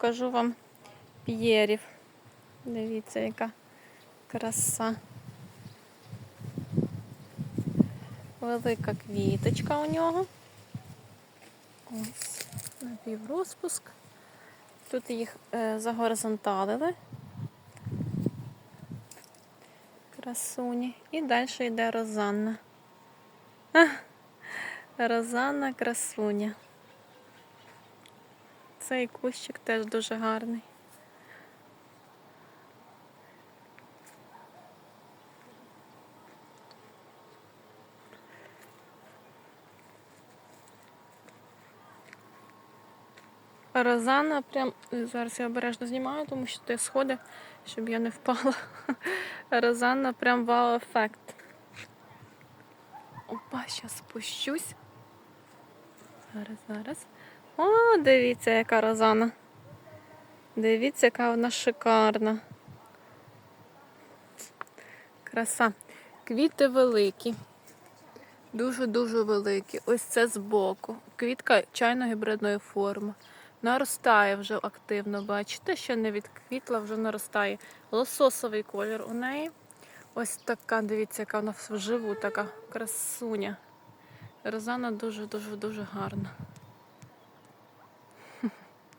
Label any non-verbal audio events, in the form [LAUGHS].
покажу вам п'єрів. Дивіться, яка краса. Велика квіточка у нього. Ось, напіврозпуск. Тут їх е, загоризонталили. Красуні. І далі йде Розанна. Ах, Розанна красуня. Цей кущик теж дуже гарний. Розанна прям зараз я обережно знімаю, тому що ти сходи, щоб я не впала. [LAUGHS] Розанна прям вау-ефект. Опа, зараз спущусь. Зараз, зараз. О, дивіться, яка Розана. Дивіться, яка вона шикарна. Краса. Квіти великі. Дуже-дуже великі. Ось це збоку. Квітка чайно-гібридної форми. Наростає вже активно, бачите, ще не відквітла, вже наростає. Лососовий колір у неї. Ось така, дивіться, яка вона вживу, така красуня. Розана дуже-дуже дуже гарна.